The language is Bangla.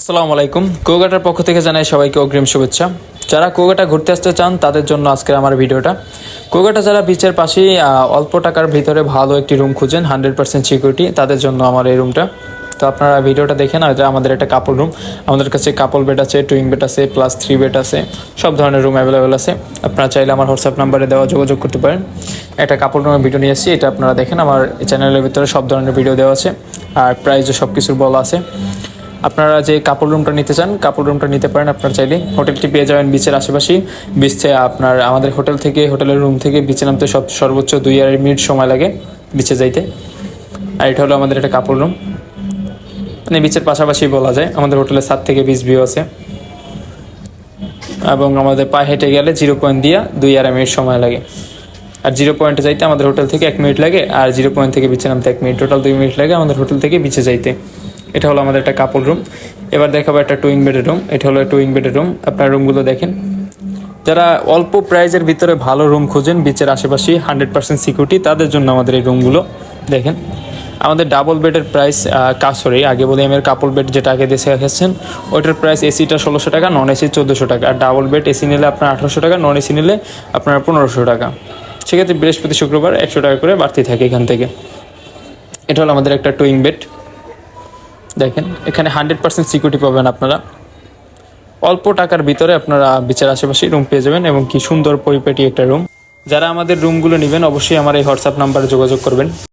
আসসালামু আলাইকুম। কুয়াকাটার পক্ষ থেকে জানাই সবাইকে অগ্রিম শুভেচ্ছা। যারা কুয়াকাটা ঘুরতে আসতে চান, তাদের জন্য আজকের আমার ভিডিওটা। কুয়াকাটা যারা বিচের পাশেই অল্প টাকার ভিতরে ভালো একটি রুম খুঁজেন হান্ড্রেড পার্সেন্ট সিকিউরিটি তাদের জন্য আমার এই রুমটা তো আপনারা ভিডিওটা দেখেন এটা আমাদের একটা কাপল রুম আমাদের কাছে কাপল বেড আছে টুইং বেড আছে প্লাস থ্রি বেড আছে, সব ধরনের রুম অ্যাভেলেবেল আছে। আপনারা চাইলে আমার হোয়াটসঅ্যাপ নাম্বারে দেওয়া যোগাযোগ করতে পারেন। একটা কাপল রুমের ভিডিও নিয়ে এসেছি, এটা আপনারা দেখেন, আমার চ্যানেলের ভিতরে সব ধরনের ভিডিও দেওয়া আছে। আর প্রাইসও সব কিছুর বলা আছে। আপনারা যে কাপড় রুমটা নিতে চান কাপড় রুমটা নিতে পারেন আপনারা চাইলে। হোটেলটি পেয়ে যাবেন বিচের আশেপাশেই। বিচ আপনার আমাদের হোটেল থেকে, হোটেলের রুম থেকে বিচে নামতে সব, সর্বোচ্চ দুই আড়াই মিনিট সময় লাগে বিচে যাইতে। আর এটা হলো আমাদের একটা কাপড় রুম মানে বিচের পাশাপাশি বলা যায়, আমাদের হোটেলের সাত থেকে বিচ ভিউ আছে। এবং আমাদের পায়ে হেঁটে গেলে জিরো পয়েন্ট দিয়ে দুই আড়াই মিনিট সময় লাগে। আর জিরো পয়েন্টে যাইতে আমাদের হোটেল থেকে এক মিনিট লাগে, আর জিরো পয়েন্ট থেকে বিচে নামতে এক মিনিট। টোটাল দুই মিনিট লাগে আমাদের হোটেল থেকে বিচে যাইতে। এটা হলো আমাদের একটা কাপল রুম এবার দেখাবো একটা টুইং বেডের রুম এটা হলো টুইং বেডের রুম আপনার রুমগুলো দেখেন। যারা অল্প প্রাইজের ভিতরে ভালো রুম খুঁজেন বিচের আশেপাশে হান্ড্রেড পার্সেন্ট সিকিউরিটি তাদের জন্য আমাদের এই রুমগুলো দেখেন, আমাদের ডাবল বেডের প্রাইস সরি আগে বলি এম এর কাপড় বেড যেটা আগে দেশে রেখেছেন ওইটার প্রাইস এসিটা ষোলোশো টাকা নন এসি চোদ্দোশো টাকা। আর ডাবল বেড এসি নিলে আপনার আঠারোশো টাকা নন এসি নিলে আপনার পনেরোশো টাকা। সেক্ষেত্রে বৃহস্পতি, শুক্রবার একশো টাকা করে বাড়তি থাকে এখান থেকে। এটা হলো আমাদের একটা টুইং বেড দেখেন, এখানে হান্ড্রেড পার্সেন্ট সিকিউরিটি পাবেন আপনারা। অল্প টাকার ভিতরে আপনারা বিচার আশেপাশে রুম পেয়ে যাবেন এবং কি সুন্দর পরিপাটি একটা রুম যারা আমাদের রুমগুলো নেবেন, অবশ্যই আমার এই হোয়াটসঅ্যাপ নাম্বারে যোগাযোগ করবেন।